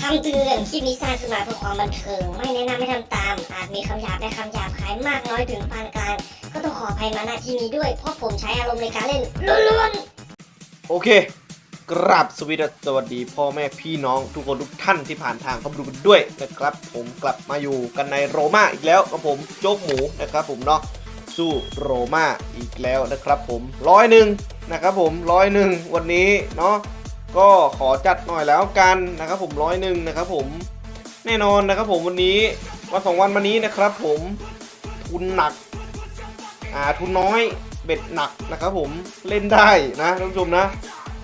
คำเตือนคลิปนี้สร้างขึ้นมาเพื่อความบันเทิง ไม่แนะนำให้ทำตาม อาจมีคำหยาบและคำหยาบคายมากน้อยถึงปานกลาง ก็ต้องขออภัยมาณที่นี้ด้วย เพราะผมใช้อารมณ์ในการเล่นล้วนๆ โอเค กราบสวีดัสสวัสดี พ่อแม่พี่น้องทุกคนทุกท่านที่ผ่านทางเข้ามาดูกันด้วยนะครับ ผมกลับมาอยู่กันในโรม่าอีกแล้วกับผมโจ๊กหมูนะครับ ผมเนาะสู้โรม่าอีกแล้วนะครับ ผมร้อยหนึ่งนะครับผมร้อยหนึ่งวันนี้เนาะ ก็ขอจัดหน่อยแล้วกันนะครับผมร้อยหนึ่งนะครับผมแน่นอนนะครับผมวันนี้วันสองวันมานี้นะครับผมทุนหนักอ่าทุนน้อยเบ็ดหนักนะครับผมเล่นได้นะท่านผู้ชมนะ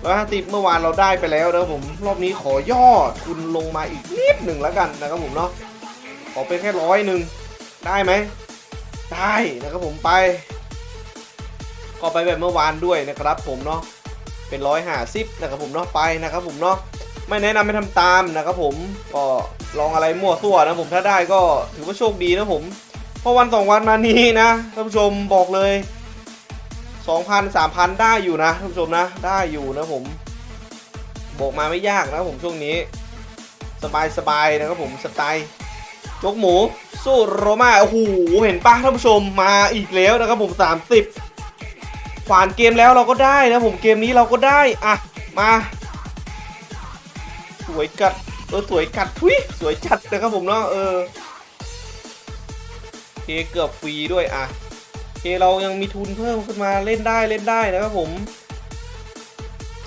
ร้อยห้าสิบเมื่อวานเราได้ไปแล้วนะครับผมรอบนี้ขอย่อทุนลงมาอีกนิดหนึ่งแล้วกันนะครับผมเนาะขอเป็นแค่ร้อยหนึ่งได้ไหมได้นะครับผมไปก็ไปแบบเมื่อวานด้วยนะครับผมเนาะ เป็นร้อยห้าสิบนะครับผมเนาะไปนะครับผมเนาะไม่แนะนำให้ทำตามนะครับผมก็ลองอะไรมั่วซั่วนะผมถ้าได้ก็ถือว่าโชคดีนะผมเพราะวันสองวันมานี้นะท่านผู้ชมบอกเลยสองพันสามพันได้อยู่นะท่านผู้ชมนะ ได้อยู่นะผมบอกมาไม่ยากนะผมช่วงนี้ สบายสบายนะครับผมสไตล์ยกหมูสู้โรม่าโอ้โหเห็นปะท่านผู้ชมมาอีกแล้วนะครับผม 30 ผ่านเกมแล้วเราก็ได้นะผมเกมนี้เราก็ได้ อะ มา สวยกัดเออสวยกัดทุยสวยจัดนะครับผมเนาะเออเคเกือบฟรีด้วยอะเคเรายังมีทุนเพิ่มขึ้นมาเล่นได้เล่นได้นะครับผม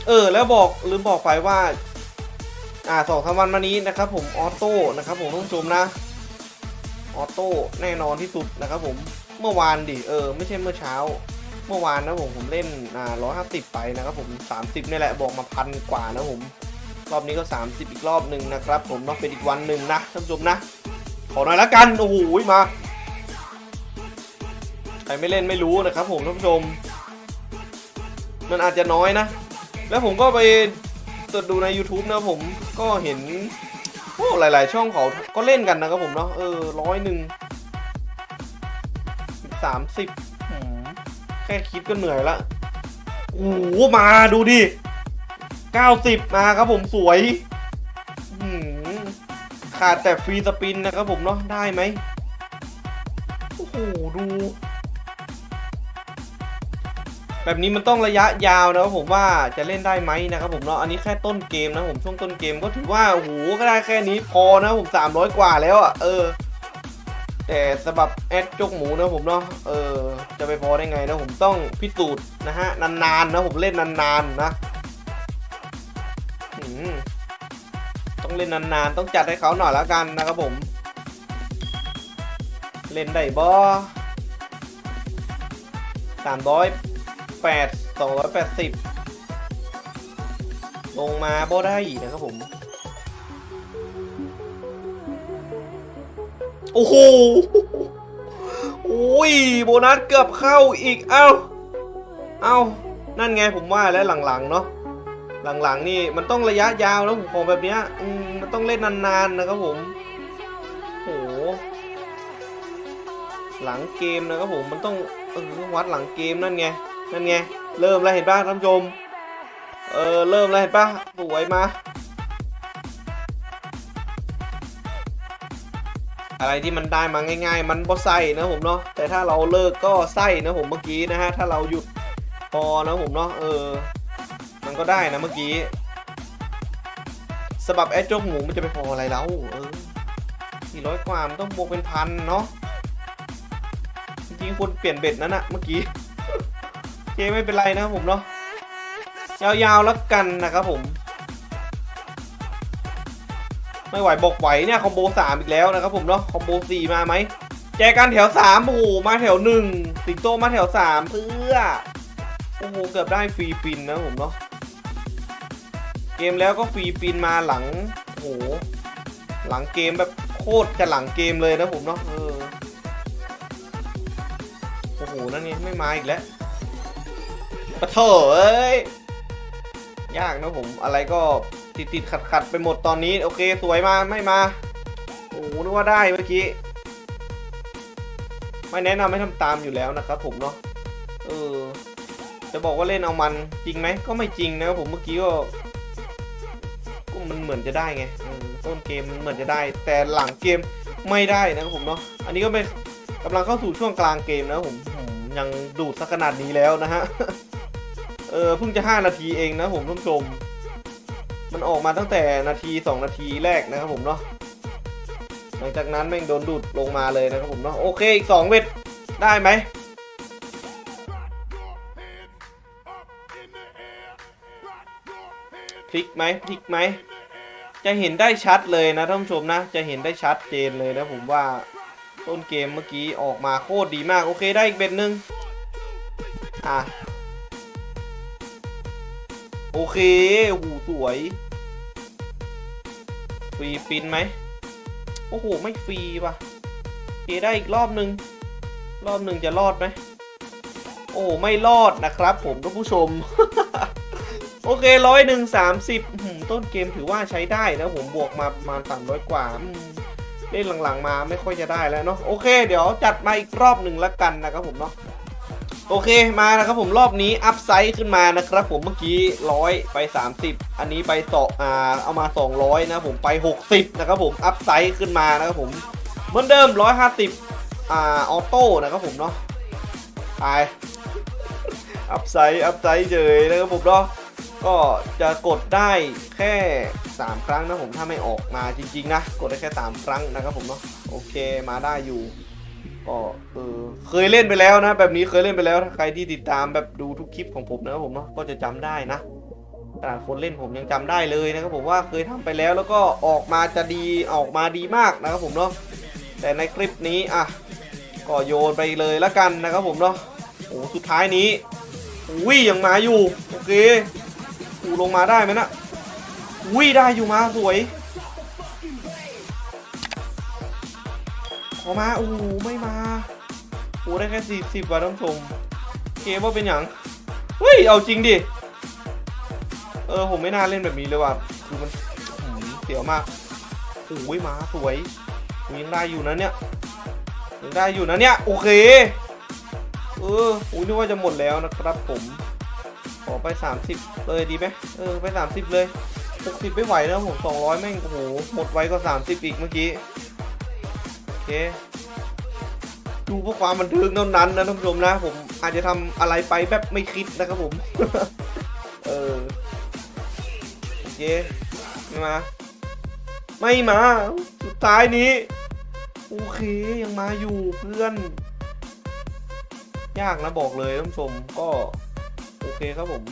เออ แล้วบอกลืมบอกไปว่า อ่าสองสามวันมานี้นะครับ ผมออโต้นะครับ ผมท่านผู้ชมนะออโต้แน่นอนที่สุดนะครับ ผมเมื่อวานดิเออ ไม่ใช่เมื่อเช้า เมื่อวานนะผมผมเล่นอ่าร้อยห้าสิบไปนะครับผมสามสิบนี่แหละบอกมาพันกว่านะผมรอบนี้ก็ 30 อีกรอบหนึ่งนะครับ ผมต้องเป็นอีกวันหนึ่งนะท่านผู้ชมนะ ขอหน่อยละกัน โอ้โหมาใครไม่เล่นไม่รู้นะครับ ผมท่านผู้ชม มันอาจจะน้อยนะ แล้วผมก็ไปตรวจดูใน YouTube นะผมก็เห็นโอ้หลาย ๆ ช่องเขาก็เล่นกันนะครับผมเนาะเออร้อยหนึ่งสามสิบ ค่คิดก็เหนื่อยละโอ้โหมาดูดิ90มาครับผมสวยขาดแต่ฟรีสปินนะครับผมเนาะได้ไหมโอ้โหดู แบบนี้มันต้องระยะยาวนะครับผมว่าจะเล่นได้ไหมนะครับผมเนาะอันนี้แค่ต้นเกมนะผมช่วงต้นเกมก็ถือว่าโอ้โหก็ได้แค่นี้พอนะผม300กว่าแล้วอะ่ะเออ แต่สำหรับแอดจกหมูนะผมเนาะเออจะไปพอได้ไงนะผมต้องพิสูจน์นะฮะนานๆนะผมเล่นนานๆนะต้องเล่นนานๆต้องจัดให้เขาหน่อยแล้วกันนะครับผม เล่นได้บอสามร้อยแปดสองร้อยแปดสิบลงมาบอได้อีกนะครับผม โอ้โหโอ้ยโบนัสเกือบเข้าอีก เอ้า เอ้า นั่นไงผมว่าแล้วหลังๆเนาะ หลังๆนี่มันต้องระยะยาวแล้วผมของแบบเนี้ยอืมมันต้องเล่นนานๆนะครับผมโหหลังเกมนะครับผมมันต้องเออวัดหลังเกมนั่นไง นั่นไง เริ่มแล้วเห็นป่ะท่านผู้ชม เออ เริ่มแล้วเห็นป่ะสวยมา อะไรที่มันได้มาง่าย ๆ มันบ่ใส่นะผมเนาะแต่ถ้าเราเลิกก็ใส่นะผมเมื่อกี้นะฮะถ้าเราหยุดพอนะผมเนาะเออ มันก็ได้นะเมื่อกี้สบับแอดโจกหมูมันจะไปพออะไรแล้วเออสี่ร้อยกว่ามันต้องบวกเป็นพันเนาะจริงๆควรเปลี่ยนเบ็ดนั่นนะเมื่อกี้เคไม่เป็นไรนะครับผมเนาะยาวๆแล้วกันนะครับผม ไม่ไหวบอกไหวเนี่ยคอมโบสามอีกแล้วนะครับผมเนาะคอมโบสี่มาไหมแจกันแถวสามโอ้โหมาแถวหนึ่งสิงโตมาแถวสามเพื่อโอ้โหเกือบได้ฟรีปินนะผมเนาะเกมแล้วก็ฟรีปินมาหลังโอ้โหหลังเกมแบบโคตรจะหลังเกมเลยนะผมเนาะเออโอ้โหนั่นไงไม่มาอีกแล้วปะโถเอ้ยยากนะผมอะไรก็ ติดติดขัดขัดๆไปหมดตอนนี้ โอเคสวยมาไม่มา โอ้โหนึกว่าได้เมื่อกี้ ไม่แนะนำให้ทำตามอยู่แล้วนะครับผมเนาะเออ จะบอกว่าเล่นเอามันจริงไหมก็ไม่จริงนะครับผมเมื่อกี้ก็ก็มันเหมือนจะได้ไงต้นเกมมันเหมือนจะได้ แต่หลังเกมไม่ได้นะครับผมเนาะอันนี้ก็เป็นกำลังเข้าสู่ช่วงกลางเกมนะครับผมผมยังดูดสักขนาดนี้แล้วนะฮะเออเพิ่งจะ 5 นาทีเองนะผมท่านผู้ชม มันออกมาตั้งแต่นาที 2 นาทีแรกนะครับผมเนาะหลังจากนั้นแม่งโดนดูดลงมาเลยนะครับผมเนาะโอเคอีก2เวทได้ไหมพลิกไหมพลิกไหมจะเห็นได้ชัดเลยนะท่านผู้ชมนะ จะเห็นได้ชัดเจนเลยนะผมว่าต้นเกมเมื่อกี้ออกมาโคตรดีมาก โอเคได้อีกเบ็ดหนึ่งอะ โอเคโอ้โหสวย ฟรีปินไหม โอ้โห ไม่ฟรีป่ะเคได้อีกรอบหนึ่งรอบหนึ่งจะรอดไหม โอ้ไม่รอดนะครับผมท่านผู้ชม โอเคร้อยหนึ่งสามสิบต้นเกมถือว่าใช้ได้นะผมบวกมาประมาณสามร้อยกว่าเล่นหลังๆมาไม่ค่อยจะได้แล้วเนาะโอเค เดี๋ยวจัดมาอีกรอบหนึ่งละกันนะครับผมเนาะ โอเคมานะครับผมรอบนี้อัพไซด์ขึ้นมานะครับผมเมื่อกี้ร้อยไป 30 อันนี้ไปต่ออ่าเอามา 200 นะผมไป 60 นะครับผมอัพไซด์ขึ้นมานะครับผมเหมือนเดิม 150 อ่าออโต้นะครับผมเนาะไปอัพไซด์อัพไซด์เฉยนะครับผมเนาะก็จะกดได้แค่ 3 ครั้งนะผมถ้าไม่ออกมาจริงๆนะ กดได้แค่ 3 ครั้งนะครับผมเนาะโอเคมาได้อยู่ ก็เออเคยเล่นไปแล้วนะ แบบนี้เคยเล่นไปแล้วถ้าใครที่ติดตามแบบดูทุกคลิปของผมนะครับผมเนาะก็จะจำได้นะขนาดคนเล่นผมยังจำได้เลยนะครับผมว่าเคยทำไปแล้วแล้วก็ออกมาจะดีออกมาดีมากนะครับผมเนาะแต่ในคลิปนี้อะก็โยนไปเลยละกันนะครับผมเนาะโอ้สุดท้ายนี้อุ้ยยังมาอยู่โอเคอูลงมาได้ไหมนะอุ้ยได้อยู่มาสวย ขอกมาโอ้โหไม่มาโอ้ได้แค่สี่สิบว่ะท่านผู้ชมเกมว่าเป็นอย่างเฮ้ยเอาจริงดิเออผมไม่น่าเล่นแบบนี้เลยว่ะคือมันเสียวมากโอ้ยมาสวยยังได้อยู่นะเนี่ยยังได้อยู่นะเนี่ยโอเคเออโอ้ยนึกว่าจะหมดแล้วนะครับผมขอไป 30 เลยดีไหมเออไป 30 เลย 60 ไม่ไหวนะผม 200 แม่ง โอ้โห หมดไวก็ 30 อีกเมื่อกี้ เคดูเพื่อความบันเทิงเท่านั้นนะท่านผู้ชมนะ ผมอาจจะทำอะไรไปแบบไม่คิดนะครับผม เออโอเคไม่มา ไม่มา สุดท้ายนี้ โอเคยังมาอยู่เพื่อน ยากนะบอกเลยท่านผู้ชมก็ โอเคครับผม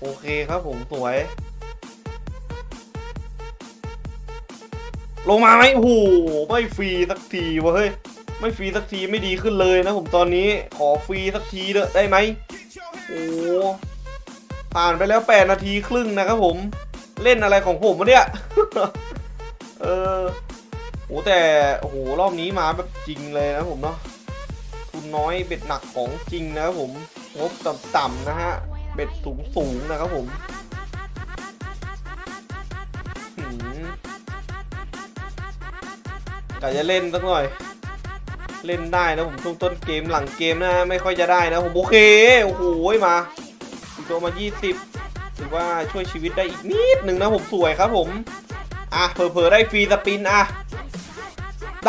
โอเคครับผมสวย ลงมาไหมโอ้โหไม่ฟรีสักทีวะเฮ้ยไม่ฟรีสักทีไม่ดีขึ้นเลยนะผมตอนนี้ขอฟรีสักทีเถอะได้ไหมโอ้ผ่านไปแล้ว 8 นาทีครึ่งนะครับผมเล่นอะไรของผมวะเนี่ยเออโอ้แต่โอ้โหรอบนี้มาแบบจริงเลยนะผมเนาะทุนน้อยเบ็ดหนักของจริงนะครับผมงบต่ำๆนะฮะเบ็ดสูงสูงๆนะครับผม กะจะเล่นสักหน่อย เล่นได้นะผมช่วงต้นเกมหลังเกมนะไม่ค่อยจะได้นะผมโอเคโอ้โหมาอีกตัวมา 20ถือว่าช่วยชีวิตได้อีกนิดหนึ่งนะผมสวยครับผมอะเผลอๆได้ฟรีสปินอะ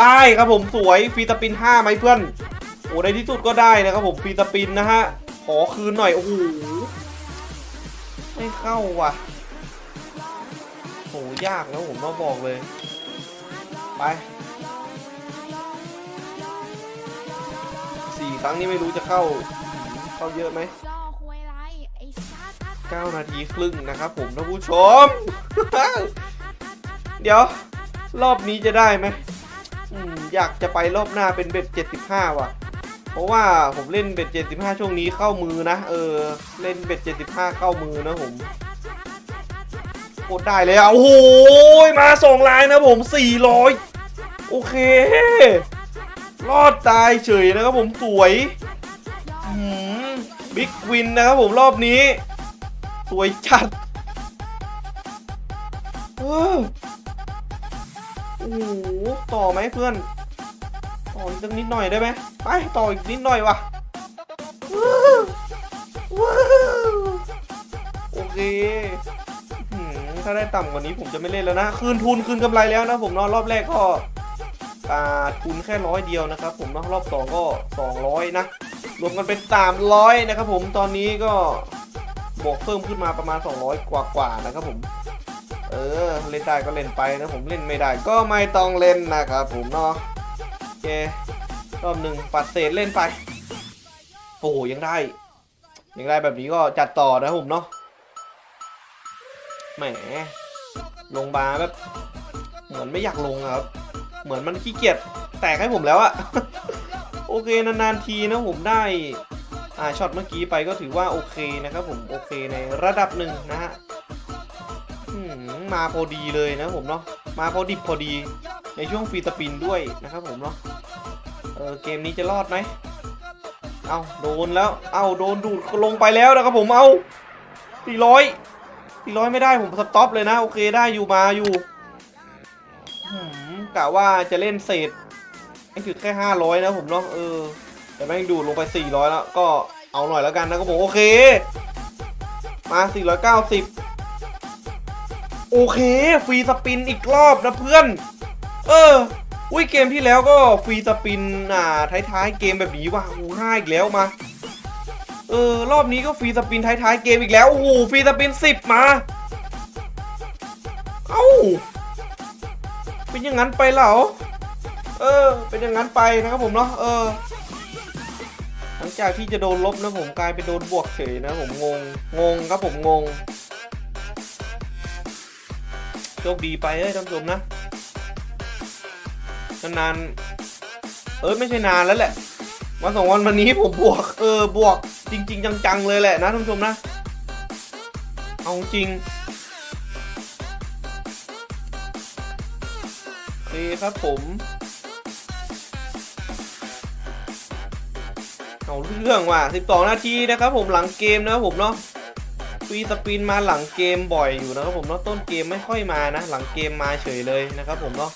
ได้ครับผมสวยฟรีสปิน5ไหมเพื่อนโอ้ในที่สุดก็ได้นะครับผมฟรีสปินนะฮะขอคืนหน่อยโอ้โหไม่เข้าว่ะโหยากนะผมต้องบอกเลย ไป ครั้งนี้ไม่รู้จะเข้าเข้าเยอะไหม9 นาทีครึ่งนะครับผมท่านผู้ชม เดี๋ยว รอบนี้จะได้ไหมอืมอยากจะไปรอบหน้าเป็นเบ็ด75 ว่ะ เพราะว่าผมเล่นเบ็ด75 ช่วงนี้เข้ามือนะ เออ เล่นเบ็ด75 เข้ามือนะผมกดได้เลยอะโอ้โหมาสองลายนะผม 400 โอเค รอดตายเฉยนะครับผมสวยบิ๊กวินนะครับผมรอบนี้ สวยจัดโอ้โหต่อไหมเพื่อน ต่ออีกสักนิดหน่อยได้ไหมไปต่ออีกนิดหน่อยวะว้าวโอเคถ้าได้ต่ำกว่านี้ผมจะไม่เล่นแล้วนะ คืนทุนคืนกำไรแล้วนะผมนาะรอบแรกก็อ่า ทุนแค่ร้อยเดียวนะครับผมเนาะรอบสองก็สองร้อยนะ รวมกันเป็นสามร้อยนะครับผมตอนนี้ก็บวกเพิ่มขึ้นมาประมาณ 200 กว่ากว่านะครับผม เออ เล่นได้ก็เล่นไปนะผมเล่นไม่ได้ก็ไม่ต้องเล่นนะครับผมเนาะโอเครอบหนึ่งปัดเศษเล่นไป โอ้โหยังได้ ยังได้แบบนี้ก็จัดต่อนะผมเนาะแหมลงบาแบบเหมือนไม่อยากลงครับ เหมือนมันขี้เกียจแตกให้ผมแล้วอะโอเคนานๆทีนะผมได้อ่าช็อตเมื่อกี้ไปก็ถือว่าโอเคนะครับผมโอเคในระดับหนึ่งนะฮะมาพอดีเลยนะผมเนาะมาพอดิบพอดีในช่วงฟรีสปินด้วยนะครับผมเนาะเออเกมนี้จะรอดไหมเอาโดนแล้วเอาโดนดูดลงไปแล้วนะครับผมเอาสี่ร้อยสี่ร้อยไม่ได้ผมสต็อปเลยนะโอเคได้อยู่มาอยู่ กะว่าจะเล่นเศษนี่คือแค่ห้าร้อยนะผมเนาะเออ แต่แม่งดูดลงไปสี่ร้อยแล้ว ก็เอาหน่อยแล้วกันนะครับผมโอเค มาสี่ร้อยเก้าสิบโอเค ฟรีสปินอีกรอบนะเพื่อน เอออุ้ยเกมที่แล้วก็ฟรีสปินอ่าท้ายๆเกมแบบนี้ว่ะโอ้ง่ายอีกแล้วมาเออรอบนี้ก็ฟรีสปินท้ายๆเกมอีกแล้วโอ้โหฟรีสปินสิบมา อย่างนั้นไปเหรอเออ เป็นอย่างนั้นไปนะครับผมเนาะเออหลังจากที่จะโดนลบนะผมกลายเป็นโดนบวกเฉยนะผมงงงงครับผมงงโชคดีไปเอ้ยท่านผู้ชมนะนานๆเออไม่ใช่นานแล้วแหละวันสองวันวันนี้ผมบวก เออบวกจริง ๆ จังๆเลยแหละนะท่านผู้ชมนะ เอาจริง คครับผม เอาเรื่องว่ะ 12 นาทีนะครับผมหลังเกมนะครับผมเนาะฟีสปินมาหลังเกมบ่อยอยู่นะครับผมเนาะต้นเกมไม่ค่อยมานะ หลังเกมมาเฉยเลยนะครับผมเนาะ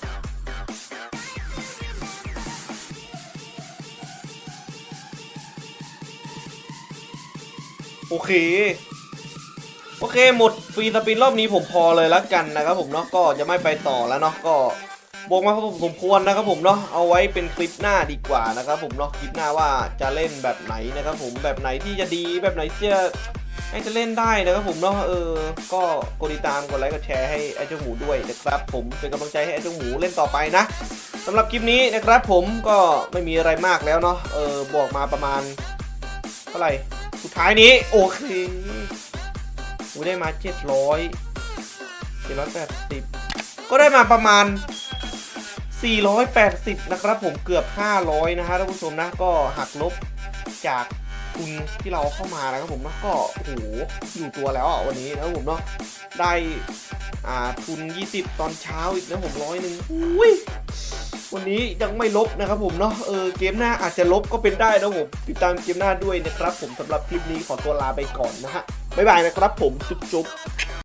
โอเค โอเค หมดฟรีสปินรอบนี้ผมพอเลยละกันนะครับผมเนาะก็จะไม่ไปต่อแล้วเนาะก็ บอกมาพอสมควรนะครับผมเนาะเอาไว้เป็นคลิปหน้าดีกว่านะครับผมเนาะคลิปหน้าว่าจะเล่นแบบไหนนะครับผมแบบไหนที่จะดีแบบไหนที่จะให้จะเล่นได้นะครับผมเนาะเออ ก็กดติดตามกดไลค์กดแชร์ให้ไอ้เจ้าหมูด้วยนะครับผมเป็นกำลังใจให้ไอ้เจ้าหมูเล่นต่อไปนะสำหรับคลิปนี้นะครับผมก็ไม่มีอะไรมากแล้วเนาะเออบอกมาประมาณเท่าไหร่สุดท้ายนี้โอเคกูได้มา 700 780 ก็ได้มาประมาณ 480 นะครับผมเกือบ 500 นะฮะท่านผู้ชมนะก็หักลบจากทุนที่เราเข้ามานะครับผมนะก็โหอยู่ตัวแล้วอะวันนี้นะครับผมเนาะได้อ่าทุน 20 ตอนเช้าอีกนะผมร้อยหนึ่งอุ้ยวันนี้ยังไม่ลบนะครับผมเนาะเออเกมหน้าอาจจะลบก็เป็นได้นะผมติดตามเกมหน้าด้วยนะครับ ผมสำหรับคลิปนี้ขอตัวลาไปก่อนนะฮะบ๊ายบายนะครับผมจุ๊บจุ๊บ